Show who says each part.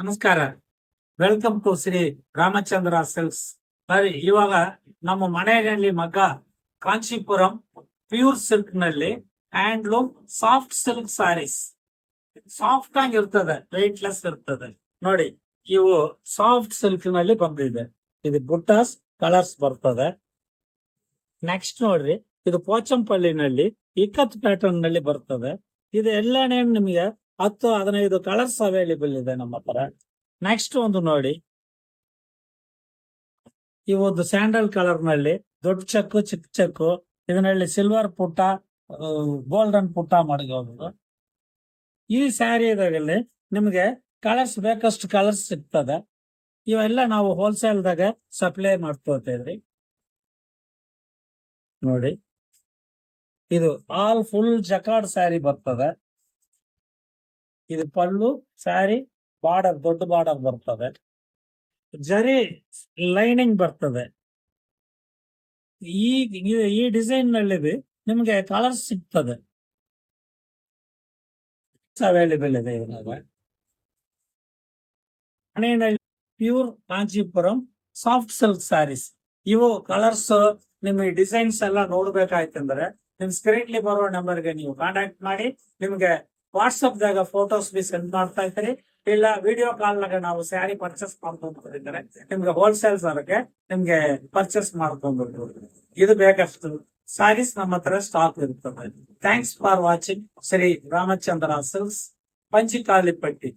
Speaker 1: ನಮಸ್ಕಾರ. Welcome to Shri Ramachandra silks ಬರೀ ಇವಾಗ ನಮ್ಮ ಮನೆಯಲ್ಲಿ ಮಗ್ಗ Kanchipuram pure ಸಿಲ್ಕ್ನಲ್ಲಿ handloom soft silk sarees soft ಆಗಿ ಇರ್ತದೆ ವೆಯ್ಟ್ಲೆಸ್ ಇರ್ತದೆ. ನೋಡಿ, ಇವು ಸಾಫ್ಟ್ ಸಿಲ್ಕ್ನಲ್ಲಿ ಬಂದಿದೆ. ಇದು ಬುಟ್ಟಾಸ್ ಕಲರ್ಸ್ ಬರ್ತದೆ. ನೆಕ್ಸ್ಟ್ ನೋಡ್ರಿ, ಇದು ಪೋಚಂಪಳ್ಳಿನಲ್ಲಿ ಇಕ್ಕತ್ ಪ್ಯಾಟರ್ನ್ನಲ್ಲಿ ಬರ್ತದೆ. ಇದು ಎಲ್ಲಾನೇ ನಿಮಗೆ ಹತ್ತು ಹದಿನೈದು ಕಲರ್ಸ್ ಅವೈಲೇಬಲ್ ಇದೆ ನಮ್ಮ ಹತ್ರ. ನೆಕ್ಸ್ಟ್ ಒಂದು ನೋಡಿ. ಈ ಒಂದು ಸ್ಯಾಂಡಲ್ ಕಲರ್ನಲ್ಲಿ ದೊಡ್ಡ ಚೆಕ್ಕು, ಚಿಕ್ಕ ಚೆಕ್ ಇದರಲ್ಲಿ ಸಿಲ್ವರ್ ಪುಟ್ಟ ಗೋಲ್ಡನ್ ಪುಟ್ಟ ಮಡಗೋದು ಈ ಸ್ಯಾರಿ ಸ್ಯಾರಿದಲ್ಲಿ ನಿಮಗೆ ಕಲರ್ಸ್ ಬೇಕಷ್ಟು ಕಲರ್ಸ್ ಸಿಗ್ತದೆ. ಇವೆಲ್ಲ ನಾವು ಹೋಲ್ಸೇಲ್ದಾಗ ಸಪ್ಲೈ ಮಾಡ್ಕೋತೇವ್ರಿ ನೋಡಿ. ಇದು ಆಲ್ ಫುಲ್ ಜಕಾರ್ಡ್ ಸ್ಯಾರಿ ಬರ್ತದೆ. ಇದು ಪಲ್ಲು ಸ್ಯಾರಿ ಬಾರ್ಡರ್ ದೊಡ್ಡ ಬಾರ್ಡರ್ ಬರ್ತದೆ ಜರಿ ಲೈನಿಂಗ್ ಬರ್ತದೆ ಈ ಈ- ಈ ಡಿಸೈನ್ನಲ್ಲಿ ನಿಮಗೆ ಕಲರ್ಸ್ ಸಿಗ್ತದೆ ಅವೈಲೇಬಲ್ ಇದೆ ಇವಾಗ ಮನೆಯಲ್ಲಿ pure Kanchipuram soft silk sarees ಇವು ಕಲರ್ಸ್ ನಿಮಗೆ ಡಿಸೈನ್ಸ್ ಎಲ್ಲ ನೋಡ್ಬೇಕಾಯ್ತಂದ್ರೆ ನಿಮ್ ಸ್ಕ್ರೀನ್ಲಿ ಬರೋ ನಂಬರ್ಗೆ ನೀವು ಕಾಂಟ್ಯಾಕ್ಟ್ ಮಾಡಿ ನಿಮ್ಗೆ ವಾಟ್ಸಪ್ ದಾಗ ಫೋಟೋಸ್ ಬಿ ಸೆಂಡ್ ಮಾಡ್ತಾ ಇದ್ದೀರಿ ಇಲ್ಲ ವಿಡಿಯೋ ಕಾಲ್ ನಾಗ ನಾವು ಸ್ಯಾರಿ ಪರ್ಚೇಸ್ ಮಾಡ್ಕೊಂಡಿದ್ದಾರೆ ನಿಮ್ಗೆ ಹೋಲ್ಸೇಲ್ ಸರಕ್ಕೆ ನಿಮ್ಗೆ ಪರ್ಚೇಸ್ ಮಾಡ್ಕೊಂಡ್ಬಿಟ್ಟು ಇದು ಬೇಕಷ್ಟು ಸ್ಯಾರೀಸ್ ನಮ್ಮ ಹತ್ರ ಸ್ಟಾಕ್ ಇರ್ತದೆ. Thanks for watching Shri Ramachandra silks Panchikalipatti.